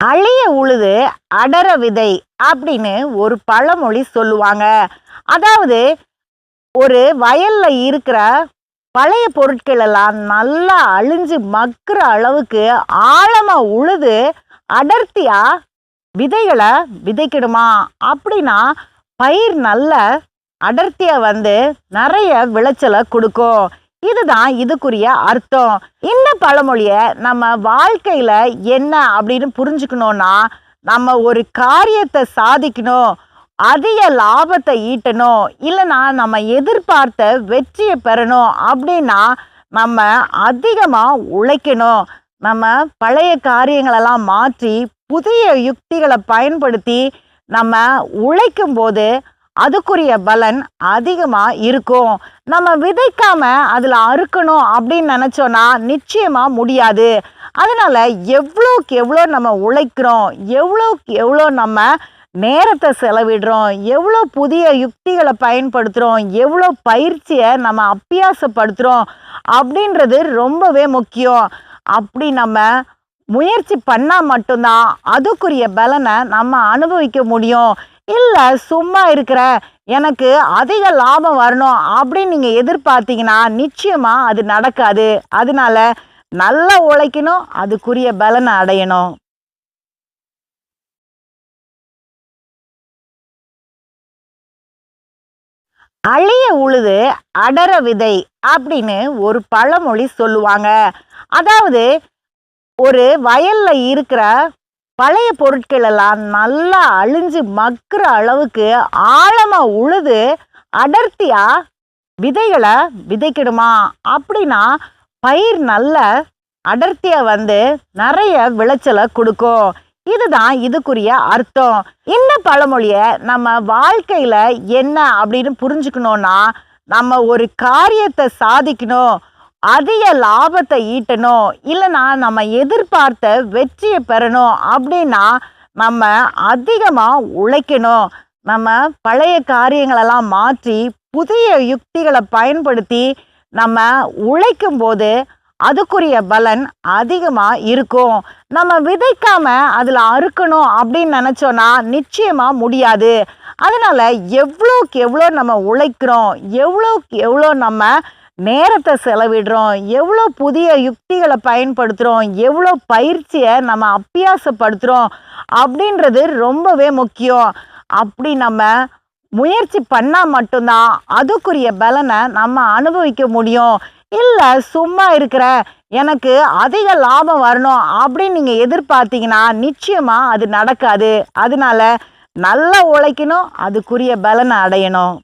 அழிய உழுது அடர விதை அப்படின்னு ஒரு பழமொழி சொல்லுவாங்க. அதாவது ஒரு வயல்ல இருக்கிற பழைய பொருட்கள் எல்லாம் நல்லா அழிஞ்சு மக்குற அளவுக்கு ஆழமா உழுது அடர்த்தியா விதைகளை விதைக்கணுமா அப்படின்னா பயிர் நல்ல அடர்த்தியா வந்து நிறைய விளைச்சலை கொடுக்கும். இதுதான் இதுக்குரிய அர்த்தம். இந்த பழமொழிய நம்ம வாழ்க்கையில என்ன அப்படின்னு புரிஞ்சுக்கணும்னா நம்ம ஒரு காரியத்தை சாதிக்கணும் அதிக லாபத்தை ஈட்டணும் இல்லைன்னா நம்ம எதிர்பார்த்த வெற்றியை பெறணும் அப்படின்னா நம்ம அதிகமாக உழைக்கணும். நம்ம பழைய காரியங்களெல்லாம் மாற்றி புதிய யுக்திகளை பயன்படுத்தி நம்ம உழைக்கும் போது அதுக்குரிய பலன் அதிகமாக இருக்கும். நம்ம விதைக்காம அதில் அறுக்கணும் அப்படின்னு நினச்சோன்னா நிச்சயமாக முடியாது. அதனால் எவ்வளோக்கு எவ்வளோ நம்ம உழைக்கிறோம் எவ்வளோக்கு எவ்வளோ நம்ம நேரத்தை செலவிடுறோம் எவ்வளோ புதிய யுக்திகளை பயன்படுத்துகிறோம் எவ்வளோ பயிற்சியை நம்ம அப்பியாசப்படுத்துகிறோம் அப்படின்றது ரொம்பவே முக்கியம். அப்படி நம்ம முயற்சி பண்ணால் மட்டும்தான் அதுக்குரிய பலனை நம்ம அனுபவிக்க முடியும். இல்லை சும்மா இருக்கிற எனக்கு அதிக லாபம் வரணும் அப்படின்னு நீங்கள் எதிர்பார்த்தீங்கன்னா நிச்சயமாக அது நடக்காது. அதனால நல்லா உழைக்கணும் அதுக்குரிய பலனை அடையணும். அழிய உழுது அடர விதை அப்படின்னு ஒரு பழமொழி சொல்லுவாங்க. அதாவது ஒரு வயல்ல இருக்கிற பழைய பொருட்களெல்லாம் நல்லா அழிஞ்சு மக்குற அளவுக்கு ஆழமாக உழுது அடர்த்தியாக விதைகளை விதைக்கணுமா அப்படின்னா பயிர் நல்ல அடர்த்தியாக வந்து நிறைய விளைச்சலை கொடுக்கும். இதுதான் இதுக்குரிய அர்த்தம். இந்த பழமொழியை நம்ம வாழ்க்கையில் என்ன அப்படின்னு புரிஞ்சுக்கணும்னா நம்ம ஒரு காரியத்தை சாதிக்கணும். அதிக லாபத்தை ஈட்டணும் இல்லைன்னா நம்ம எதிர்பார்த்த வெற்றியை பெறணும் அப்படின்னா நம்ம அதிகமாக உழைக்கணும். நம்ம பழைய காரியங்களெல்லாம் மாற்றி புதிய யுக்திகளை பயன்படுத்தி நம்ம உழைக்கும் போது அதுக்குரிய பலன் அதிகமாக இருக்கும். நம்ம விதைக்காம அதில் அறுக்கணும் அப்படின்னு நினச்சோன்னா நிச்சயமாக முடியாது. அதனால் எவ்வளோக்கு எவ்வளோ நம்ம உழைக்கிறோம் எவ்வளோக்கு எவ்வளோ நம்ம நேரத்தை செலவிடுறோம் எவ்வளோ புதிய யுக்திகளை பயன்படுத்துகிறோம் எவ்வளோ பயிற்சியை நம்ம அப்பியாசப்படுத்துகிறோம் அப்படின்றது ரொம்பவே முக்கியம். அப்படி நம்ம முயற்சி பண்ணால் மட்டும்தான் அதுக்குரிய பலனை நம்ம அனுபவிக்க முடியும். இல்லை சும்மா இருக்கிற எனக்கு அதிக லாபம் வரணும் அப்படின்னு நீங்கள் எதிர்பார்த்தீங்கன்னா நிச்சயமாக அது நடக்காது. அதனால நல்லா உழைக்கணும் அதுக்குரிய பலனை அடையணும்.